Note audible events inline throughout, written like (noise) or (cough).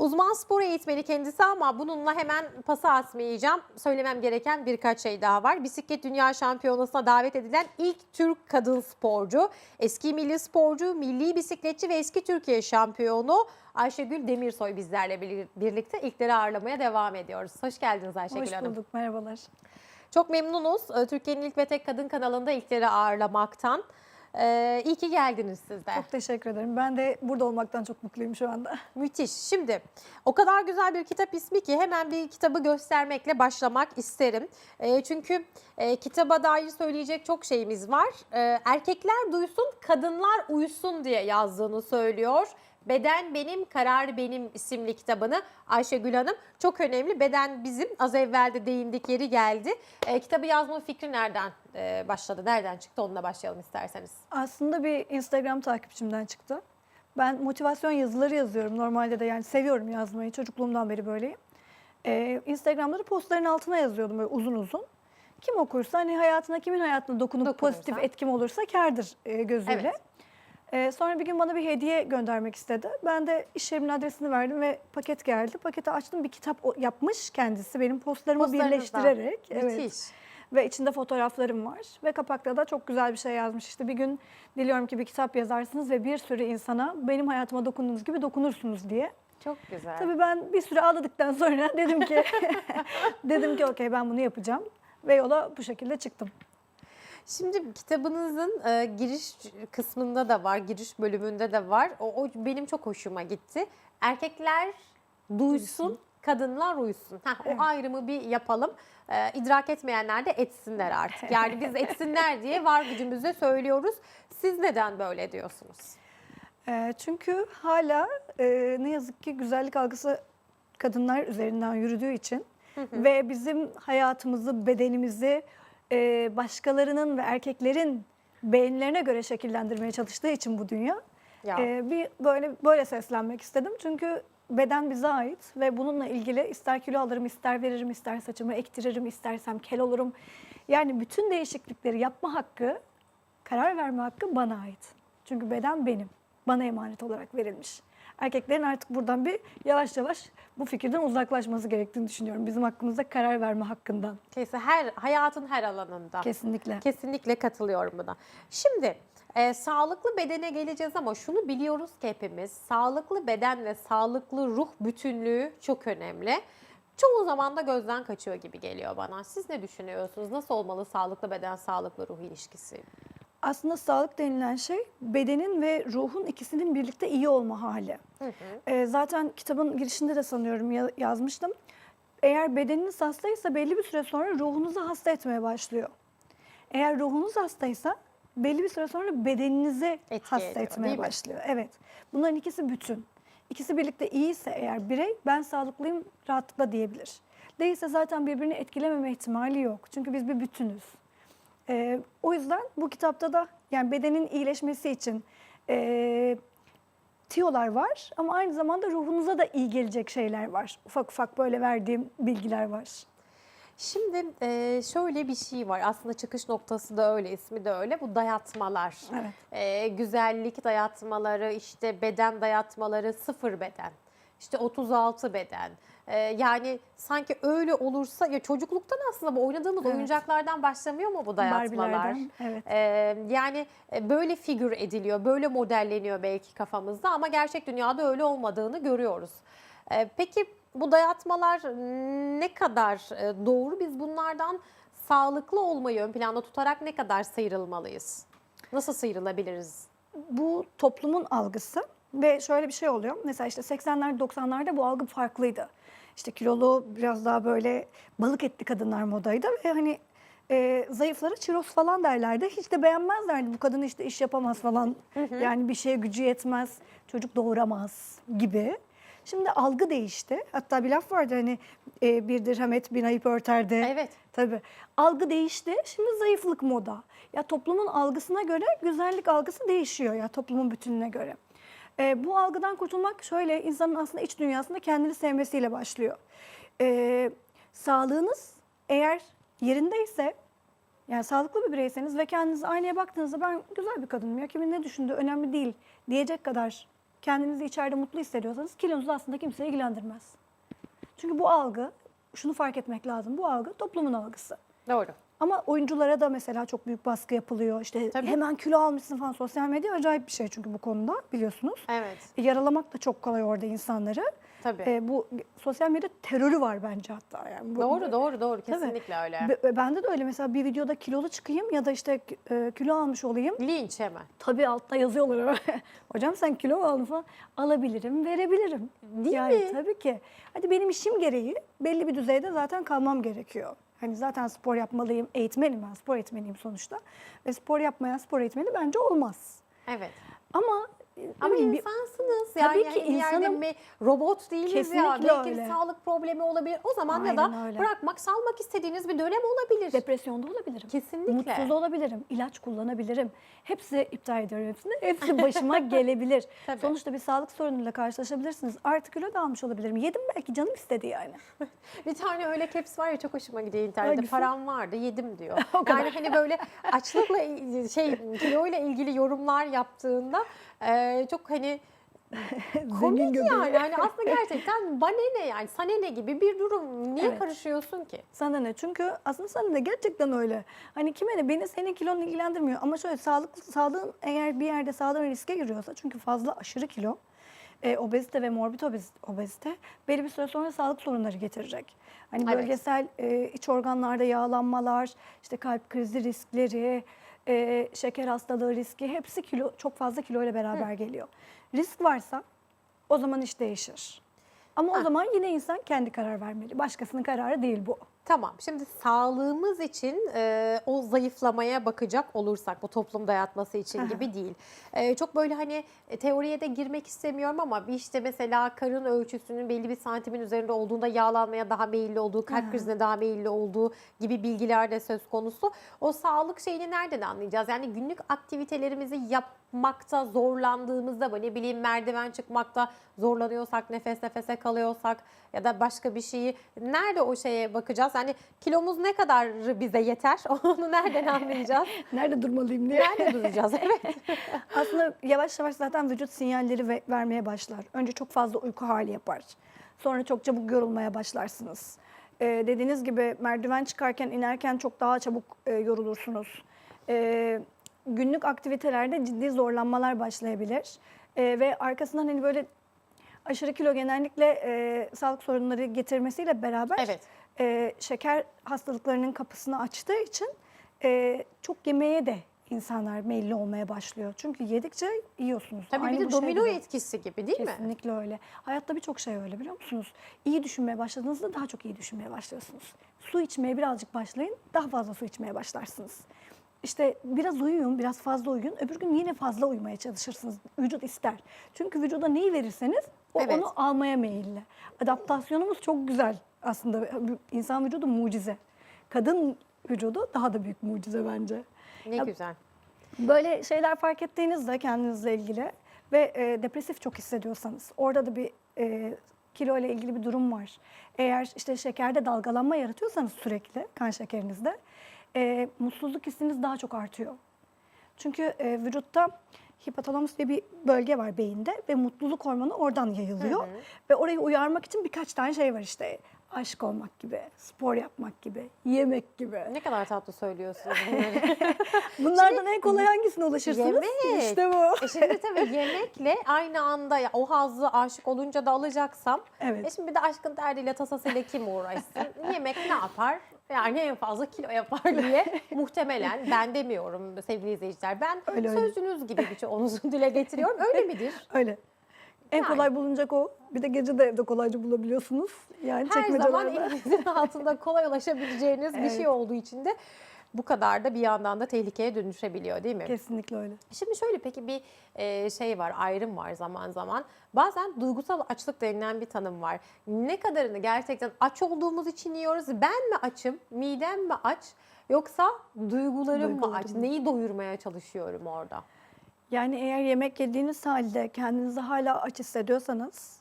Uzman spor eğitmeni kendisi ama bununla hemen pası atmayacağım. Söylemem gereken birkaç şey daha var. Bisiklet Dünya Şampiyonası'na davet edilen ilk Türk kadın sporcu, eski milli sporcu, milli bisikletçi ve eski Türkiye şampiyonu Ayşegül Demirsoy bizlerle bir- birlikte ilkleri ağırlamaya devam ediyoruz. Hoş geldiniz Ayşegül Hoş Hanım. bulduk, merhabalar. Çok memnunuz. Ee, Türkiye'nin ilk ve tek kadın kanalında ilkleri ağırlamaktan. Ee, iyi ki geldiniz siz de. Çok teşekkür ederim. Ben de burada olmaktan çok mutluyum şu anda. (laughs) Müthiş. Şimdi o kadar güzel bir kitap ismi ki hemen bir kitabı göstermekle başlamak isterim. E, çünkü e, kitaba dair söyleyecek çok şeyimiz var. E, erkekler duysun, kadınlar uyusun diye yazdığını söylüyor. Beden Benim, Karar Benim isimli kitabını Ayşegül Hanım çok önemli. Beden bizim az evvel de değindik yeri geldi. E, kitabı yazma fikri nereden e, başladı, nereden çıktı onunla başlayalım isterseniz. Aslında bir Instagram takipçimden çıktı. Ben motivasyon yazıları yazıyorum. Normalde de yani seviyorum yazmayı. Çocukluğumdan beri böyleyim. Ee, Instagram'da da postların altına yazıyordum böyle uzun uzun. Kim okursa hani hayatına kimin hayatına dokunup Dokunursa. pozitif etkim olursa kârdır e, gözüyle. Evet. Ee, sonra bir gün bana bir hediye göndermek istedi. Ben de iş yerimin adresini verdim ve paket geldi. Paketi açtım bir kitap yapmış kendisi benim postlarımı birleştirerek. Evet. Müthiş. Ve içinde fotoğraflarım var. Ve kapakta da çok güzel bir şey yazmış. İşte bir gün diliyorum ki bir kitap yazarsınız ve bir sürü insana benim hayatıma dokunduğunuz gibi dokunursunuz diye. Çok güzel. Tabii ben bir süre ağladıktan sonra (laughs) dedim ki (laughs) dedim ki okey ben bunu yapacağım. Ve yola bu şekilde çıktım. Şimdi kitabınızın e, giriş kısmında da var, giriş bölümünde de var. O, o benim çok hoşuma gitti. Erkekler duysun, kadınlar uysun. Heh, Evet. O ayrımı bir yapalım. E, idrak etmeyenler de etsinler artık. (laughs) Yani biz etsinler diye var gücümüzle söylüyoruz. Siz neden böyle diyorsunuz? Ee, çünkü hala e, ne yazık ki güzellik algısı kadınlar üzerinden yürüdüğü için ve bizim hayatımızı, bedenimizi e, başkalarının ve erkeklerin beğenilerine göre şekillendirmeye çalıştığı için bu dünya Ya. e, bir böyle böyle seslenmek istedim. Çünkü beden bize ait ve bununla ilgili ister kilo alırım, ister veririm, ister saçımı ektiririm, istersem kel olurum. Yani bütün değişiklikleri yapma hakkı, karar verme hakkı bana ait. Çünkü beden benim. Bana emanet olarak verilmiş. Erkeklerin artık buradan bir yavaş yavaş bu fikirden uzaklaşması gerektiğini düşünüyorum. Bizim hakkımızda karar verme hakkından. Kesin her hayatın her alanında. Kesinlikle. Kesinlikle katılıyorum buna. Şimdi e, sağlıklı bedene geleceğiz ama şunu biliyoruz ki hepimiz sağlıklı beden ve sağlıklı ruh bütünlüğü çok önemli. Çoğu zaman da gözden kaçıyor gibi geliyor bana. Siz ne düşünüyorsunuz? Nasıl olmalı sağlıklı beden, sağlıklı ruh ilişkisi? Aslında sağlık denilen şey bedenin ve ruhun ikisinin birlikte iyi olma hali. Ee, zaten kitabın girişinde de sanıyorum ya- yazmıştım. Eğer bedeniniz hastaysa belli bir süre sonra ruhunuzu hasta etmeye başlıyor. Eğer ruhunuz hastaysa belli bir süre sonra bedeninizi Etki hasta ediyor, etmeye başlıyor. Evet. Bunların ikisi bütün. İkisi birlikte iyiyse eğer birey ben sağlıklıyım rahatlıkla diyebilir. Değilse zaten birbirini etkilememe ihtimali yok. Çünkü biz bir bütünüz. Ee, o yüzden bu kitapta da yani bedenin iyileşmesi için e, tiyolar var ama aynı zamanda ruhunuza da iyi gelecek şeyler var. Ufak ufak böyle verdiğim bilgiler var. Şimdi e, şöyle bir şey var. Aslında çıkış noktası da öyle, ismi de öyle. Bu dayatmalar. Evet. E, güzellik dayatmaları, işte beden dayatmaları, sıfır beden. İşte 36 beden. E, yani sanki öyle olursa ya çocukluktan aslında bu oynadığımız Evet. oyuncaklardan başlamıyor mu bu dayatmalar? Evet. E, yani e, böyle figür ediliyor, böyle modelleniyor belki kafamızda ama gerçek dünyada öyle olmadığını görüyoruz. E, peki bu dayatmalar ne kadar e, doğru? Biz bunlardan sağlıklı olmayı ön planda tutarak ne kadar sıyrılmalıyız? Nasıl sıyrılabiliriz? Bu toplumun algısı ve şöyle bir şey oluyor. Mesela işte 80'lerde 90'larda bu algı farklıydı. İşte kilolu biraz daha böyle balık etli kadınlar modaydı ve hani e, zayıflara çiroz falan derlerdi. Hiç de beğenmezlerdi. Bu kadın işte iş yapamaz falan. Yani bir şeye gücü yetmez, çocuk doğuramaz gibi. Şimdi algı değişti. Hatta bir laf vardı hani e, bir dirhem et bin ayıp örterdi. Evet. Tabii. Algı değişti. Şimdi zayıflık moda. Ya toplumun algısına göre güzellik algısı değişiyor ya toplumun bütününe göre. Ee, bu algıdan kurtulmak şöyle insanın aslında iç dünyasında kendini sevmesiyle başlıyor. Ee, sağlığınız eğer yerindeyse yani sağlıklı bir bireyseniz ve kendinize aynaya baktığınızda ben güzel bir kadınım ya kimin ne düşündüğü önemli değil diyecek kadar kendinizi içeride mutlu hissediyorsanız kilonuzu aslında kimse ilgilendirmez. Çünkü bu algı, şunu fark etmek lazım. Bu algı toplumun algısı. Doğru. Ama oyunculara da mesela çok büyük baskı yapılıyor. İşte Tabii. hemen kilo almışsın falan. Sosyal medya acayip bir şey çünkü bu konuda biliyorsunuz. Evet. E, Yaralamak da çok kolay orada insanları. Tabii. E, bu sosyal medya terörü var bence hatta. Yani bu- doğru doğru doğru Tabii. kesinlikle öyle. Be- be- Bende de öyle mesela bir videoda kilolu çıkayım ya da işte e, kilo almış olayım. Linç hemen. Tabii altta yazıyorlar. (laughs) Hocam sen kilo mu aldın falan. Alabilirim, verebilirim. Değil yani, mi? Tabii ki. Hadi benim işim gereği belli bir düzeyde zaten kalmam gerekiyor. Hani zaten spor yapmalıyım, eğitmenim ben, spor eğitmeniyim sonuçta. Ve spor yapmayan spor eğitmeni bence olmaz. Evet. Ama Ama bir- insansınız. Tabii yani ki insanım. bir robot değiliz ya. Kesinlikle Belki bir sağlık problemi olabilir. O zaman ya da Aynen öyle. bırakmak, salmak istediğiniz bir dönem olabilir. depresyonda olabilirim. Kesinlikle. Mutsuz olabilirim. ilaç kullanabilirim. Hepsi iptal ediyorum hepsini. Hepsi başıma (laughs) gelebilir. Tabii. Sonuçta bir sağlık sorunuyla karşılaşabilirsiniz. Artı kilo da almış olabilirim. Yedim belki canım istedi yani. (laughs) Bir tane öyle caps var ya çok hoşuma gidiyor internette. Hangisi? Param vardı yedim diyor. (laughs) Yani hani böyle açlıkla şey kiloyla ilgili yorumlar yaptığında e, çok hani (laughs) komik göbeği. yani. Hani aslında (laughs) gerçekten bana ne yani sana ne gibi bir durum. Niye Evet. karışıyorsun ki? Sana ne? Çünkü aslında sana da gerçekten öyle. Hani kime ne? Beni senin kilon ilgilendirmiyor. Ama şöyle sağlık, sağlığın eğer bir yerde sağlığın riske giriyorsa çünkü fazla aşırı kilo e, obezite ve morbid obez, obezite belli bir süre sonra sağlık sorunları getirecek. Hani Evet. bölgesel e, iç organlarda yağlanmalar, işte kalp krizi riskleri, e, şeker hastalığı riski hepsi kilo çok fazla kilo ile beraber geliyor. Risk varsa o zaman iş değişir. Ama Ha. o zaman yine insan kendi karar vermeli. Başkasının kararı değil bu. Tamam. Şimdi sağlığımız için e, o zayıflamaya bakacak olursak bu toplum dayatması için gibi değil. E, çok böyle hani e, teoriye de girmek istemiyorum ama bir işte mesela karın ölçüsünün belli bir santimin üzerinde olduğunda yağlanmaya daha meyilli olduğu, kalp krizine daha meyilli olduğu gibi bilgiler de söz konusu. O sağlık şeyini nereden anlayacağız? Yani günlük aktivitelerimizi yapmakta zorlandığımızda böyle bileyim merdiven çıkmakta zorlanıyorsak, nefes nefese kalıyorsak ya da başka bir şeyi nerede o şeye bakacağız? Yani kilomuz ne kadar bize yeter? (laughs) Onu nereden anlayacağız? (laughs) Nerede durmalıyım diye. Nerede duracağız? (laughs) Evet. Aslında yavaş yavaş zaten vücut sinyalleri ve- vermeye başlar. Önce çok fazla uyku hali yapar. Sonra çok çabuk yorulmaya başlarsınız. Ee, dediğiniz gibi merdiven çıkarken, inerken çok daha çabuk e, yorulursunuz. Ee, günlük aktivitelerde ciddi zorlanmalar başlayabilir. Ee, ve arkasından hani böyle aşırı kilo genellikle e, sağlık sorunları getirmesiyle beraber Evet. E, şeker hastalıklarının kapısını açtığı için e, çok yemeye de insanlar meyilli olmaya başlıyor. Çünkü yedikçe yiyorsunuz. Tabii Aynı bir de şey domino gibi. etkisi gibi değil mi? Kesinlikle öyle. Hayatta birçok şey öyle biliyor musunuz? İyi düşünmeye başladığınızda daha çok iyi düşünmeye başlıyorsunuz. Su içmeye birazcık başlayın, daha fazla su içmeye başlarsınız. İşte biraz uyuyun, biraz fazla uyuyun. Öbür gün yine fazla uyumaya çalışırsınız. Vücut ister. Çünkü vücuda neyi verirseniz o Evet. onu almaya meyilli. Adaptasyonumuz çok güzel aslında. İnsan vücudu mucize. Kadın vücudu daha da büyük mucize bence. Ne Ya- güzel. Böyle şeyler fark ettiğinizde kendinizle ilgili ve e, depresif çok hissediyorsanız orada da bir e, kilo ile ilgili bir durum var. Eğer işte şekerde dalgalanma yaratıyorsanız sürekli kan şekerinizde e, mutsuzluk hissiniz daha çok artıyor. Çünkü e, vücutta hipotalamus diye bir bölge var beyinde ve mutluluk hormonu oradan yayılıyor. Ve orayı uyarmak için birkaç tane şey var işte. Aşk olmak gibi, spor yapmak gibi, yemek gibi. Ne kadar tatlı söylüyorsunuz (laughs) bunları. Bunlardan en kolay hangisine ulaşırsınız? Yemek. İşte bu. E şimdi tabii (laughs) yemekle aynı anda ya o hazzı aşık olunca da alacaksam. Evet. E şimdi bir de aşkın derdiyle tasasıyla kim uğraşsın? (laughs) Yemek ne yapar? Yani en fazla kilo yapar diye muhtemelen ben demiyorum sevgili izleyiciler. Ben Öyle, öyle. sözünüz gibi bir şey onuzu dile getiriyorum. Öyle midir? Öyle. En Yani. kolay bulunacak o. Bir de gece de evde kolayca bulabiliyorsunuz. Yani Her zaman elinizin altında kolay ulaşabileceğiniz bir Evet. şey olduğu için de bu kadar da bir yandan da tehlikeye dönüşebiliyor değil mi? Kesinlikle öyle. Şimdi şöyle peki bir e, şey var, ayrım var zaman zaman. Bazen duygusal açlık denilen bir tanım var. Ne kadarını gerçekten aç olduğumuz için yiyoruz? Ben mi açım, midem mi aç? Yoksa duygularım mı aç? Duygularım. Neyi doyurmaya çalışıyorum orada? Yani eğer yemek yediğiniz halde kendinizi hala aç hissediyorsanız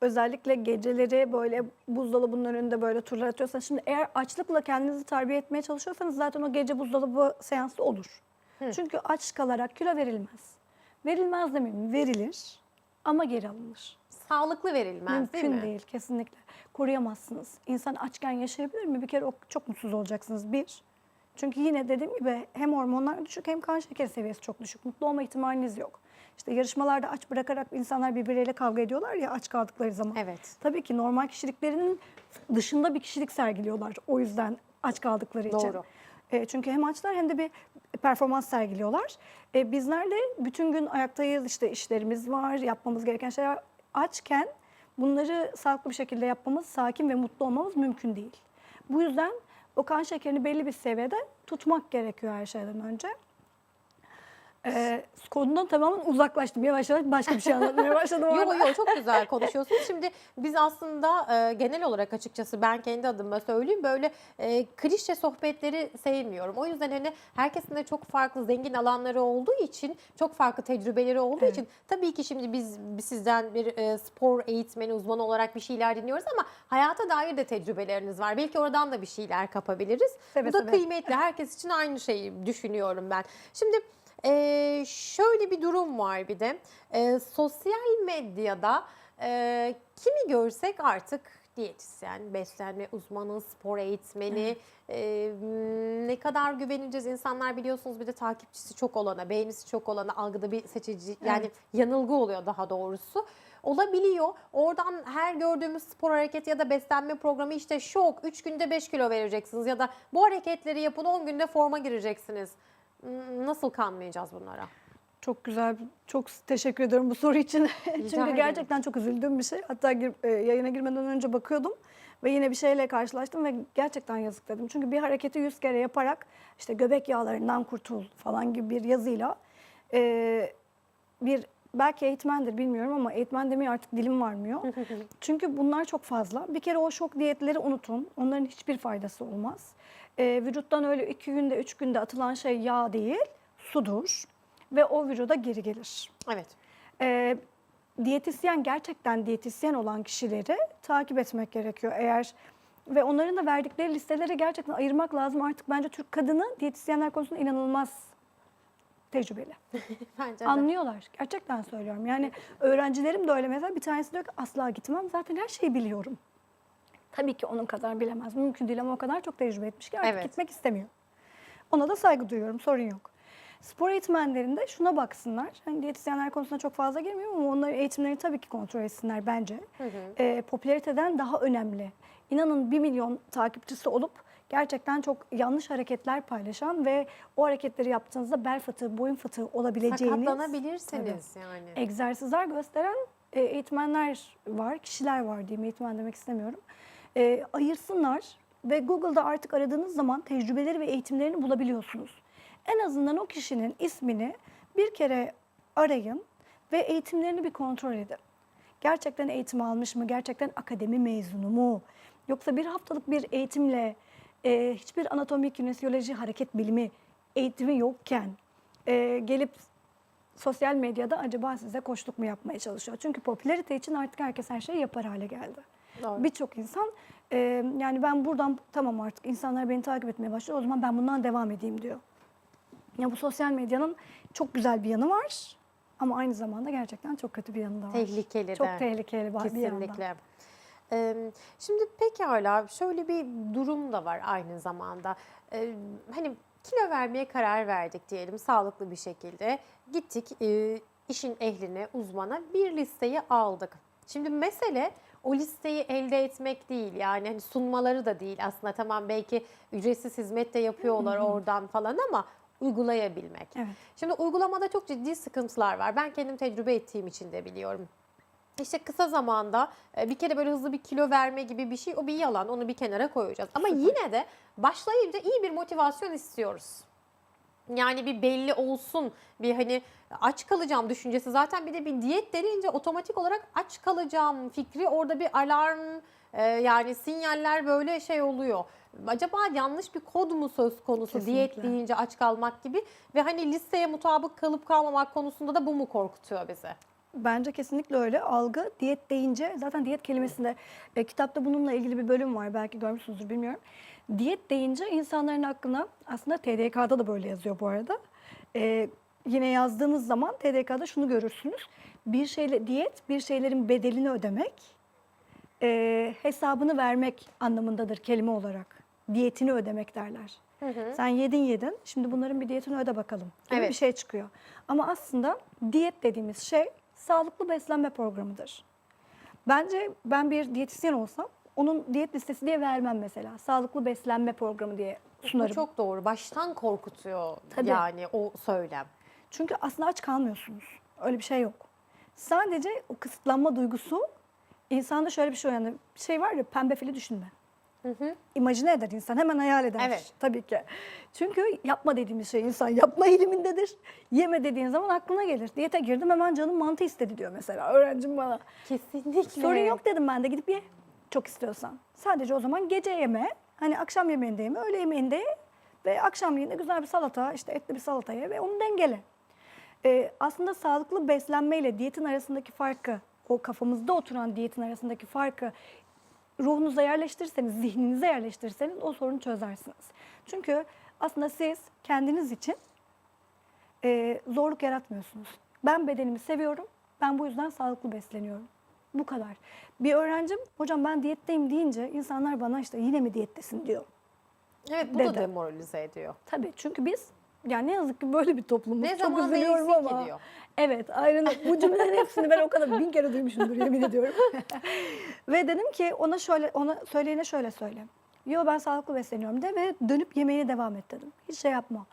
özellikle geceleri böyle buzdolabının önünde böyle turlar atıyorsanız şimdi eğer açlıkla kendinizi terbiye etmeye çalışıyorsanız zaten o gece buzdolabı seansı olur. Çünkü aç kalarak kilo verilmez. Verilmez demeyeyim verilir ama geri alınır. Sağlıklı verilmez Mümkün değil mi? değil kesinlikle. Koruyamazsınız. İnsan açken yaşayabilir mi? Bir kere çok mutsuz olacaksınız. Bir. Çünkü yine dediğim gibi hem hormonlar düşük hem kan şekeri seviyesi çok düşük. Mutlu olma ihtimaliniz yok. İşte yarışmalarda aç bırakarak insanlar birbirleriyle kavga ediyorlar ya aç kaldıkları zaman. Evet. Tabii ki normal kişiliklerinin dışında bir kişilik sergiliyorlar. O yüzden aç kaldıkları için. Doğru. E, çünkü hem açlar hem de bir performans sergiliyorlar. E, bizler de bütün gün ayaktayız, işte işlerimiz var, yapmamız gereken şeyler açken bunları sağlıklı bir şekilde yapmamız, sakin ve mutlu olmamız mümkün değil. Bu yüzden o kan şekerini belli bir seviyede tutmak gerekiyor her şeyden önce. E, konudan tamamen uzaklaştım. Yavaş yavaş başka bir şey anlatmaya başladım. (laughs) Yok yok çok güzel konuşuyorsunuz. Şimdi biz aslında e, genel olarak açıkçası ben kendi adıma söyleyeyim böyle e, klişe sohbetleri sevmiyorum. O yüzden hani herkesin de çok farklı zengin alanları olduğu için çok farklı tecrübeleri olduğu Evet. için tabii ki şimdi biz, biz sizden bir e, spor eğitmeni uzmanı olarak bir şeyler dinliyoruz ama hayata dair de tecrübeleriniz var. Belki oradan da bir şeyler kapabiliriz. Seve Bu da seve. kıymetli. (laughs) Herkes için aynı şeyi düşünüyorum ben. Şimdi e, şöyle bir durum var bir de. E, sosyal medyada e, kimi görsek artık diyetisyen, beslenme uzmanı, spor eğitmeni, e, ne kadar güveneceğiz insanlar biliyorsunuz bir de takipçisi çok olana, beğenisi çok olana algıda bir seçici yani Evet. yanılgı oluyor daha doğrusu. Olabiliyor. Oradan her gördüğümüz spor hareketi ya da beslenme programı işte şok 3 günde 5 kilo vereceksiniz ya da bu hareketleri yapın 10 günde forma gireceksiniz. Nasıl kanmayacağız bunlara? Çok güzel, çok teşekkür ediyorum bu soru için. (laughs) Çünkü gerçekten çok üzüldüğüm bir şey. Hatta gir- e, yayına girmeden önce bakıyordum ve yine bir şeyle karşılaştım ve gerçekten yazık dedim. Çünkü bir hareketi yüz kere yaparak işte göbek yağlarından kurtul falan gibi bir yazıyla e, bir belki eğitmendir bilmiyorum ama eğitmen demeye artık dilim varmıyor. (laughs) Çünkü bunlar çok fazla. Bir kere o şok diyetleri unutun. Onların hiçbir faydası olmaz. E, vücuttan öyle iki günde, üç günde atılan şey yağ değil, sudur ve o vücuda geri gelir. Evet. Ee, diyetisyen gerçekten diyetisyen olan kişileri takip etmek gerekiyor eğer ve onların da verdikleri listeleri gerçekten ayırmak lazım. Artık bence Türk kadını diyetisyenler konusunda inanılmaz tecrübeli. (laughs) Bence de. Anlıyorlar. Gerçekten söylüyorum. Yani öğrencilerim de öyle mesela bir tanesi diyor ki asla gitmem. Zaten her şeyi biliyorum. Tabii ki onun kadar bilemez. Mümkün değil ama o kadar çok tecrübe etmiş ki artık Evet. gitmek istemiyor. Ona da saygı duyuyorum. Sorun yok. Spor eğitmenlerinde şuna baksınlar. Hani diyetisyenler konusuna çok fazla girmiyorum ama onların eğitimlerini tabii ki kontrol etsinler bence. Hı hı. Ee, popülariteden daha önemli. İnanın 1 milyon takipçisi olup gerçekten çok yanlış hareketler paylaşan ve o hareketleri yaptığınızda bel fıtığı, boyun fıtığı olabileceğiniz Sakatlanabilirsiniz yani. egzersizler gösteren e, eğitmenler var, kişiler var diyeyim, eğitmen demek istemiyorum. E, ayırsınlar ve Google'da artık aradığınız zaman tecrübeleri ve eğitimlerini bulabiliyorsunuz. En azından o kişinin ismini bir kere arayın ve eğitimlerini bir kontrol edin. Gerçekten eğitim almış mı? Gerçekten akademi mezunu mu? Yoksa bir haftalık bir eğitimle e, hiçbir anatomik, kinesioloji, hareket bilimi eğitimi yokken e, gelip sosyal medyada acaba size koçluk mu yapmaya çalışıyor? Çünkü popülarite için artık herkes her şeyi yapar hale geldi. Birçok insan e, yani ben buradan tamam artık insanlar beni takip etmeye başlıyor o zaman ben bundan devam edeyim diyor. Ya bu sosyal medyanın çok güzel bir yanı var ama aynı zamanda gerçekten çok kötü bir yanı da var. Tehlikeli Çok de. tehlikeli bir yandan. Kesinlikle. Ee, Şimdi pekala şöyle bir durum da var aynı zamanda. Ee, Hani kilo vermeye karar verdik diyelim sağlıklı bir şekilde. Gittik e, işin ehline, uzmana bir listeyi aldık. Şimdi mesele o listeyi elde etmek değil yani hani sunmaları da değil aslında tamam belki ücretsiz hizmet de yapıyorlar oradan falan ama uygulayabilmek. Evet. Şimdi uygulamada çok ciddi sıkıntılar var. Ben kendim tecrübe ettiğim için de biliyorum. İşte kısa zamanda e, bir kere böyle hızlı bir kilo verme gibi bir şey o bir yalan onu bir kenara koyacağız. Ama yine de başlayınca iyi bir motivasyon istiyoruz. Yani bir belli olsun bir hani aç kalacağım düşüncesi zaten bir de bir diyet denince otomatik olarak aç kalacağım fikri orada bir alarm e, yani sinyaller böyle şey oluyor. Acaba yanlış bir kod mu söz konusu diyet Kesinlikle. deyince aç kalmak gibi ve hani listeye mutabık kalıp kalmamak konusunda da bu mu korkutuyor bizi? Bence kesinlikle öyle. Algı diyet deyince zaten diyet kelimesinde e, kitapta bununla ilgili bir bölüm var. Belki görmüşsünüzdür bilmiyorum. Diyet deyince insanların aklına aslında TDK'da da böyle yazıyor bu arada. E, yine yazdığınız zaman TDK'da şunu görürsünüz. Bir şeyle diyet, bir şeylerin bedelini ödemek, e, hesabını vermek anlamındadır kelime olarak. Diyetini ödemek derler. Sen yedin yedin, şimdi bunların bir diyetini öde bakalım. Evet. bir şey çıkıyor. Ama aslında diyet dediğimiz şey sağlıklı beslenme programıdır. Bence ben bir diyetisyen olsam onun diyet listesi diye vermem mesela. Sağlıklı beslenme programı diye Bu sunarım. çok doğru. Baştan korkutuyor Tabii. yani o söylem. Çünkü aslında aç kalmıyorsunuz. Öyle bir şey yok. Sadece o kısıtlanma duygusu insanda şöyle bir şey uyanır. Bir şey var ya pembe fili düşünme. İmajine eder insan hemen hayal eder. Evet. Tabii ki. Çünkü yapma dediğimiz şey insan yapma eğilimindedir. Yeme dediğin zaman aklına gelir. Diyete girdim hemen canım mantı istedi diyor mesela öğrencim bana. Kesinlikle. Sorun yok dedim ben de gidip ye çok istiyorsan. Sadece o zaman gece yeme, hani akşam yemeğinde yeme, öğle yemeğinde ye ve akşamleyin de güzel bir salata, işte etli bir salata ye ve onu dengele. Ee, aslında sağlıklı beslenmeyle diyetin arasındaki farkı, o kafamızda oturan diyetin arasındaki farkı ruhunuza yerleştirirseniz, zihninize yerleştirirseniz o sorunu çözersiniz. Çünkü aslında siz kendiniz için e, zorluk yaratmıyorsunuz. Ben bedenimi seviyorum, ben bu yüzden sağlıklı besleniyorum. Bu kadar. Bir öğrencim, hocam ben diyetteyim deyince insanlar bana işte yine mi diyettesin diyor. Evet bu da Dede. demoralize ediyor. Tabii çünkü biz yani ne yazık ki böyle bir toplumuz. Ne Çok zaman üzülüyorum değilsin ki ama. diyor. Evet aynen bu cümlelerin hepsini ben o kadar bin kere duymuşumdur yemin ediyorum. ve dedim ki ona şöyle ona söyleyene şöyle söyle. Yo ben sağlıklı besleniyorum de ve dönüp yemeğine devam et dedim. Hiç şey yapma.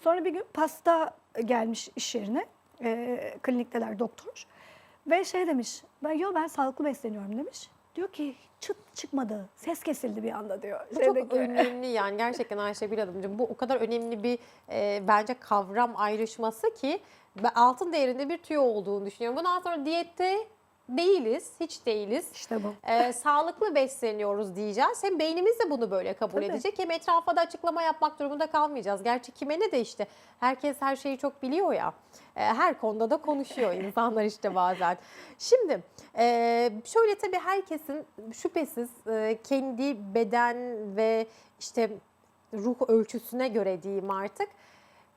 Sonra bir gün pasta gelmiş iş yerine. E, klinikteler doktor. Ve şey demiş. Ben yo ben sağlıklı besleniyorum demiş. Diyor ki çıt çıkmadı. Ses kesildi bir anda diyor. Bu çok Şeydeki- önemli yani gerçekten Ayşegül Hanımcığım bu o kadar önemli bir e, bence kavram ayrışması ki ben altın değerinde bir tüyo olduğunu düşünüyorum. Bundan sonra diyette değiliz, hiç değiliz. İşte bu. Ee, sağlıklı besleniyoruz diyeceğiz. Hem beynimiz de bunu böyle kabul Tabii. edecek hem etrafa da açıklama yapmak durumunda kalmayacağız. Gerçi kime ne de işte herkes her şeyi çok biliyor ya. Ee, her konuda da konuşuyor (laughs) insanlar işte bazen. Şimdi e, şöyle tabii herkesin şüphesiz e, kendi beden ve işte ruh ölçüsüne göre diyeyim artık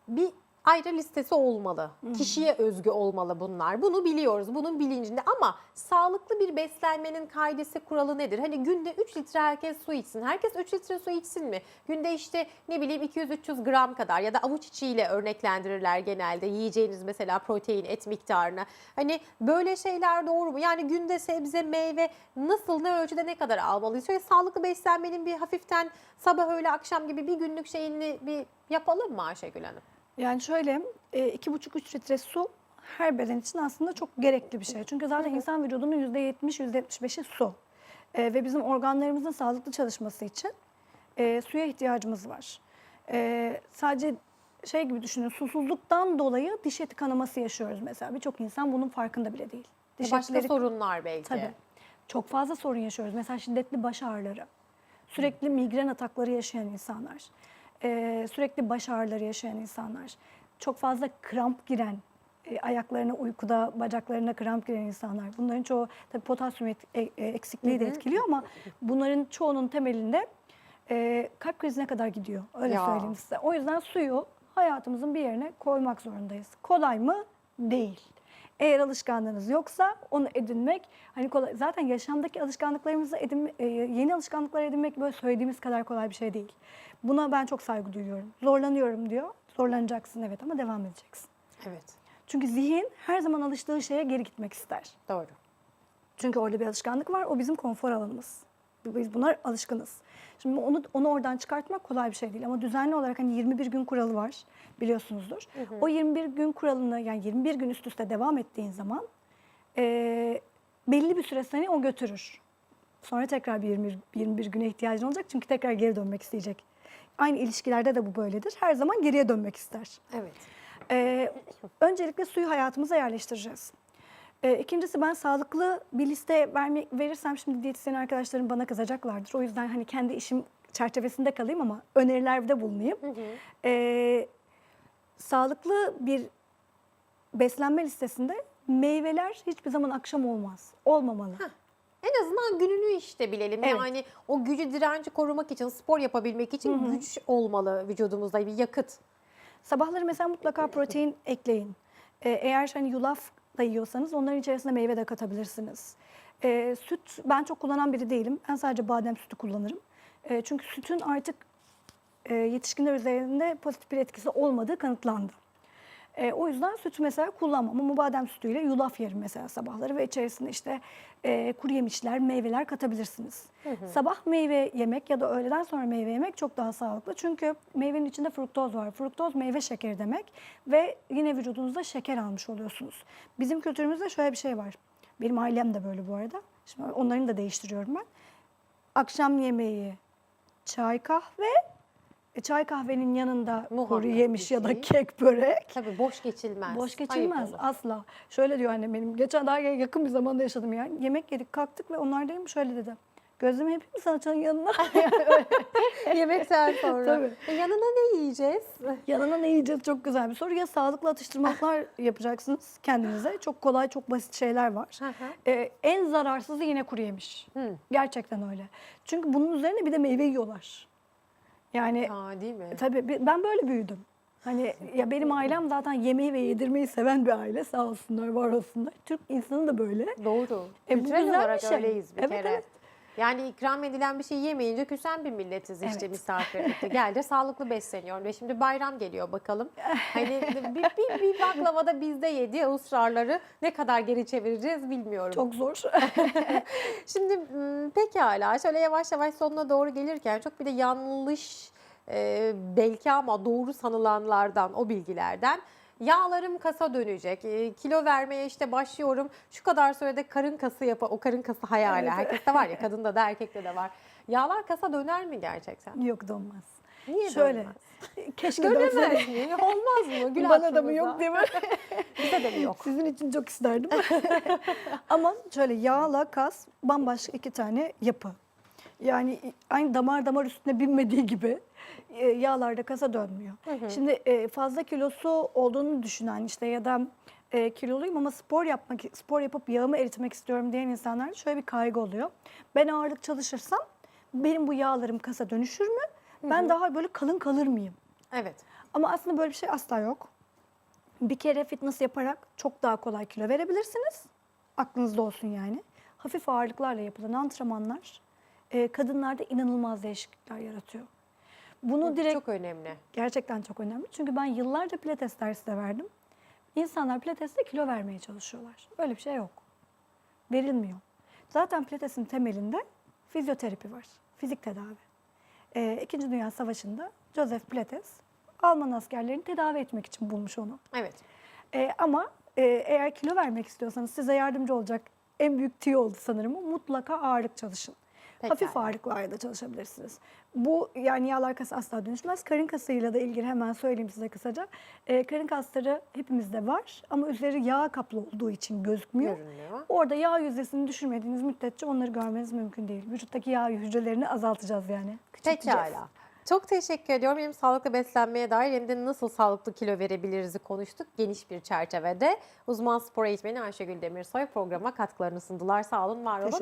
bir ayrı listesi olmalı. Kişiye özgü olmalı bunlar. Bunu biliyoruz. Bunun bilincinde ama sağlıklı bir beslenmenin kaidesi kuralı nedir? Hani günde 3 litre herkes su içsin. Herkes 3 litre su içsin mi? Günde işte ne bileyim 200-300 gram kadar ya da avuç içiyle örneklendirirler genelde. Yiyeceğiniz mesela protein, et miktarını. Hani böyle şeyler doğru mu? Yani günde sebze, meyve nasıl, ne ölçüde ne kadar almalıyız? Şöyle sağlıklı beslenmenin bir hafiften sabah öğle akşam gibi bir günlük şeyini bir yapalım mı Ayşegül Hanım? Yani şöyle e, iki buçuk üç litre su her beden için aslında çok gerekli bir şey. Çünkü zaten insan vücudunun yüzde yetmiş, yüzde yetmiş beşi su. E, ve bizim organlarımızın sağlıklı çalışması için e, suya ihtiyacımız var. E, sadece şey gibi düşünün, susuzluktan dolayı diş eti kanaması yaşıyoruz mesela. Birçok insan bunun farkında bile değil. Diş Başka etleri- sorunlar belki. Tabii. Çok fazla sorun yaşıyoruz. Mesela şiddetli baş ağrıları, sürekli migren atakları yaşayan insanlar, eee, sürekli baş ağrıları yaşayan insanlar, çok fazla kramp giren, e, ayaklarına uykuda, bacaklarına kramp giren insanlar. Bunların çoğu tabii potasyum et- e- e, eksikliği de etkiliyor ama bunların çoğunun temelinde e, kalp krizine kadar gidiyor. Öyle Ya. söyleyeyim size. O yüzden suyu hayatımızın bir yerine koymak zorundayız. Kolay mı? Değil. Eğer alışkanlığınız yoksa onu edinmek hani kolay. Zaten yaşamdaki alışkanlıklarımızı edinme, e, yeni alışkanlıklar edinmek böyle söylediğimiz kadar kolay bir şey değil. Buna ben çok saygı duyuyorum. Zorlanıyorum diyor. Zorlanacaksın evet ama devam edeceksin. Evet. Çünkü zihin her zaman alıştığı şeye geri gitmek ister. Doğru. Çünkü orada bir alışkanlık var. O bizim konfor alanımız. Biz buna alışkınız. Şimdi onu onu oradan çıkartmak kolay bir şey değil ama düzenli olarak hani 21 gün kuralı var biliyorsunuzdur. O 21 gün kuralını yani 21 gün üst üste devam ettiğin zaman eee, belli bir süre seni o götürür. Sonra tekrar bir 21, 21 güne ihtiyacın olacak çünkü tekrar geri dönmek isteyecek. Aynı ilişkilerde de bu böyledir. Her zaman geriye dönmek ister. Evet. Ee, öncelikle suyu hayatımıza yerleştireceğiz. Ee, ikincisi ben sağlıklı bir liste verme, verirsem şimdi diyetisyen arkadaşlarım bana kızacaklardır. O yüzden hani kendi işim çerçevesinde kalayım ama önerilerde bulunayım. Ee, sağlıklı bir beslenme listesinde meyveler hiçbir zaman akşam olmaz. Olmamalı. En azından gününü işte bilelim. Evet. Yani o gücü direnci korumak için, spor yapabilmek için güç olmalı vücudumuzda bir yakıt. Sabahları mesela mutlaka protein ekleyin. Ee, eğer hani yulaf da yiyorsanız onların içerisine meyve de katabilirsiniz. Ee, süt ben çok kullanan biri değilim. Ben sadece badem sütü kullanırım. Ee, çünkü sütün artık e, yetişkinler üzerinde pozitif bir etkisi olmadığı kanıtlandı. E, o yüzden süt mesela kullanmam ama badem sütüyle yulaf yerim mesela sabahları ve içerisine işte e, kuru yemişler, meyveler katabilirsiniz. Sabah meyve yemek ya da öğleden sonra meyve yemek çok daha sağlıklı. Çünkü meyvenin içinde fruktoz var. Fruktoz meyve şekeri demek ve yine vücudunuzda şeker almış oluyorsunuz. Bizim kültürümüzde şöyle bir şey var. Benim ailem de böyle bu arada. Şimdi onların da değiştiriyorum ben. Akşam yemeği, çay kahve, e, çay kahvenin yanında kuru Muhakkak yemiş bir ya da şey. kek börek. Tabii boş geçilmez. Boş Ayıp geçilmez olur. asla. Şöyle diyor annem benim. Geçen daha yakın bir zamanda yaşadım yani. Yemek yedik kalktık ve onlar dedim şöyle dedi. Gözleme yapayım mı sana çayın yanına? (laughs) Yemekten sonra. Tabii. E, yanına ne yiyeceğiz? yanına ne yiyeceğiz çok güzel bir soru. Ya sağlıklı atıştırmalıklar (laughs) yapacaksınız kendinize. Çok kolay çok basit şeyler var. Hı hı. Ee, en zararsızı yine kuru yemiş. Hı. Gerçekten öyle. Çünkü bunun üzerine bir de meyve yiyorlar. Yani Aa, değil mi? Tabii bi- ben böyle büyüdüm. Hani ya benim ailem zaten yemeği ve yedirmeyi seven bir aile sağ olsunlar, var olsunlar. Türk insanı da böyle. Doğru. E, bu Kültürel güzel bir olarak şey. öyleyiz bir Evet, kere. evet. Yani ikram edilen bir şey yemeyince küsen bir milletiz işte Evet. misafirlikte. Gel de sağlıklı besleniyor. Ve şimdi bayram geliyor bakalım. (laughs) Hani bir, bir, bir baklavada bizde yedi ısrarları ne kadar geri çevireceğiz bilmiyorum. Çok zor. (laughs) Şimdi m, pekala şöyle yavaş yavaş sonuna doğru gelirken çok bir de yanlış e, belki ama doğru sanılanlardan o bilgilerden yağlarım kasa dönecek. e, kilo vermeye işte başlıyorum. Şu kadar sürede karın kası yap o karın kası hayali. Evet. Herkeste var ya kadında da erkekte de var. Yağlar kasa döner mi gerçekten? Yok donmaz. Niye Şöyle. dönmez? Keşke dönse. Dönemez mi? Olmaz mı? Gül Bana da mı yok değil mi? (laughs) Bize de mi yok? Sizin için çok isterdim. (laughs) Ama şöyle yağla kas bambaşka iki tane yapı. Yani aynı damar damar üstüne binmediği gibi e, yağlarda kasa dönmüyor. Şimdi e, fazla kilosu olduğunu düşünen işte ya da e, kiloluyum ama spor yapmak spor yapıp yağımı eritmek istiyorum diyen insanlarda şöyle bir kaygı oluyor. Ben ağırlık çalışırsam benim bu yağlarım kasa dönüşür mü? Ben daha böyle kalın kalır mıyım? Evet. Ama aslında böyle bir şey asla yok. Bir kere fitness yaparak çok daha kolay kilo verebilirsiniz. Aklınızda olsun yani. Hafif ağırlıklarla yapılan antrenmanlar e, kadınlarda inanılmaz değişiklikler yaratıyor. Bunu direkt Çok önemli. gerçekten çok önemli. Çünkü ben yıllarca pilates dersi de verdim. İnsanlar pilatesle kilo vermeye çalışıyorlar. Öyle bir şey yok. Verilmiyor. Zaten pilatesin temelinde fizyoterapi var. Fizik tedavi. Ee, İkinci Dünya Savaşı'nda Joseph Pilates Alman askerlerini tedavi etmek için bulmuş onu. Evet. Ee, ama e, eğer kilo vermek istiyorsanız size yardımcı olacak en büyük tüy oldu sanırım. Mutlaka ağırlık çalışın. Pekala. Hafif ağırlıklarla çalışabilirsiniz. Bu yani yağlar kası asla dönüşmez. Karın kasıyla da ilgili hemen söyleyeyim size kısaca. Ee, karın kasları hepimizde var ama üzeri yağ kaplı olduğu için gözükmüyor. Görünüyor. Orada yağ yüzdesini düşürmediğiniz müddetçe onları görmeniz mümkün değil. Vücuttaki yağ hücrelerini azaltacağız yani. Pekala. Çok teşekkür ediyorum. Hem sağlıklı beslenmeye dair hem de nasıl sağlıklı kilo verebiliriz'i konuştuk geniş bir çerçevede. Uzman spor eğitmeni Ayşegül Demirsoy programa katkılarını sundular. Sağ olun, var olun. Teşekkür